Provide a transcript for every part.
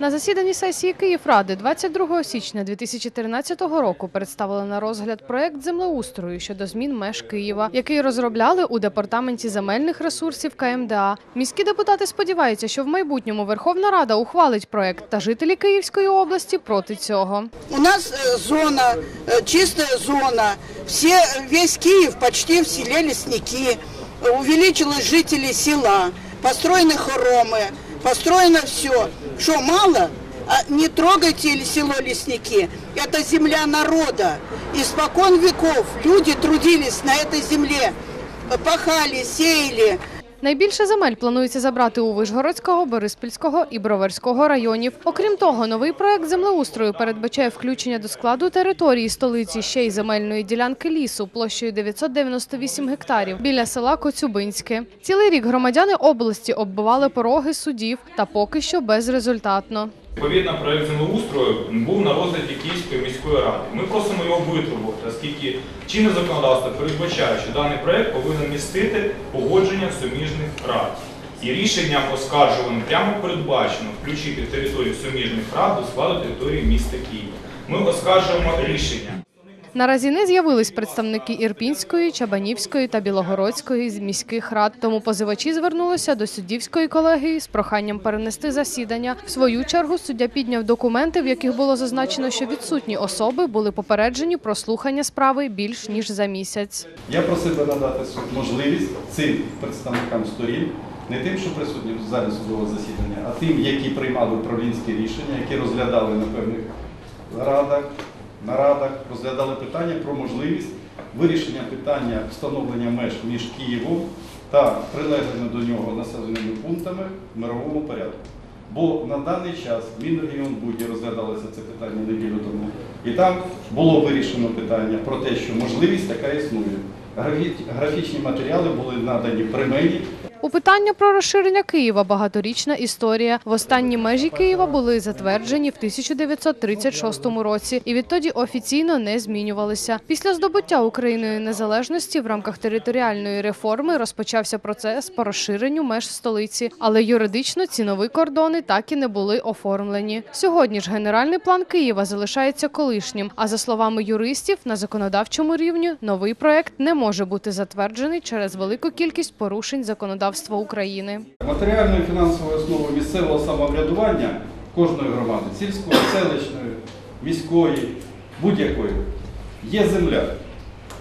На засіданні сесії Київради 22 січня 2013 року представили на розгляд проект землеустрою щодо змін меж Києва, який розробляли у департаменті земельних ресурсів КМДА. Міські депутати сподіваються, що в майбутньому Верховна Рада ухвалить проект, та жителі Київської області проти цього. У нас э, зона, э, чистая зона. Все, весь Киев почти в селе лесники. Э, Увеличилось жителей села, построены хоромы, построено все. Что, мало? А не трогайте село лесники. Это земля народа. Испокон веков люди трудились на этой земле. Э, Пахали, сеяли. Найбільше земель планується забрати у Вишгородського, Бориспільського і Броварського районів. Окрім того, новий проект землеустрою передбачає включення до складу території столиці ще й земельної ділянки лісу площею 998 гектарів біля села Коцюбинське. Цілий рік громадяни області оббивали пороги судів та поки що безрезультатно. Відповідно, проект землеустрою був на розгляді Київської міської ради. Ми просимо його витребувати, оскільки чинне законодавство передбачає, що даний проект повинен містити погодження суміжних рад. І рішенням оскаржуваним прямо передбачено включити територію суміжних рад до складу території міста Києва. Ми оскаржуємо рішення. Наразі не з'явились представники Ірпінської, Чабанівської та Білогородської з міських рад. Тому позивачі звернулися до суддівської колегії з проханням перенести засідання. В свою чергу суддя підняв документи, в яких було зазначено, що відсутні особи були попереджені про слухання справи більш ніж за місяць. Я просив би надати можливість цим представникам сторін, не тим, що присутні в залі судового засідання, а тим, які приймали управлінські рішення, які розглядали на певних радах, нарадах, розглядали питання про можливість вирішення питання встановлення меж між Києвом та прилеглими до нього населеними пунктами в мировому порядку. Бо на даний час Мінрегіонбуді розглядалося це питання неділю тому, і там було вирішено питання про те, що можливість така існує. Графічні матеріали були надані при мені. У питання про розширення Києва багаторічна історія. В останні межі Києва були затверджені в 1936 році і відтоді офіційно не змінювалися. Після здобуття Україною незалежності в рамках територіальної реформи розпочався процес по розширенню меж столиці, але юридично ці нові кордони так і не були оформлені. Сьогодні ж генеральний план Києва залишається колишнім. А за словами юристів, на законодавчому рівні новий проект не може бути затверджений через велику кількість порушень законодавства України. Матеріальною фінансовою основою місцевого самоврядування кожної громади, сільської, селищної, міської, будь-якої, є земля.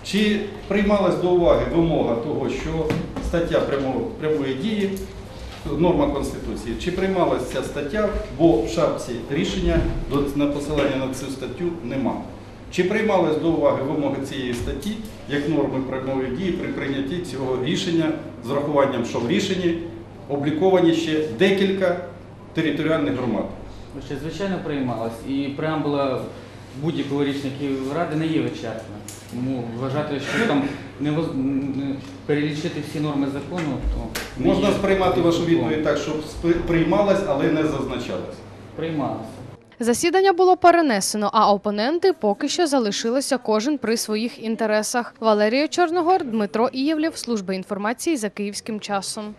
Чи приймалась до уваги вимога того, що стаття прямої дії, норма Конституції, чи приймалася ця стаття, бо в шапці рішення на посилання на цю статтю нема. Чи приймалась до уваги вимоги цієї статті як норми прямої дії при прийнятті цього рішення з рахуванням, що в рішенні обліковані ще декілька територіальних громад? Ще звичайно приймалась. І преамбула будь-якого рішення Київради не є вичерпна. Тому вважати, що там не, воз- не перелічити всі норми закону, то Можна сприймати вашу відповідь так, щоб приймалась, але не зазначалась. Приймалася. Засідання було перенесено, а опоненти поки що залишилися кожен при своїх інтересах. Валерія Чорногор, Дмитро Ієвлєв, служба інформації за київським часом.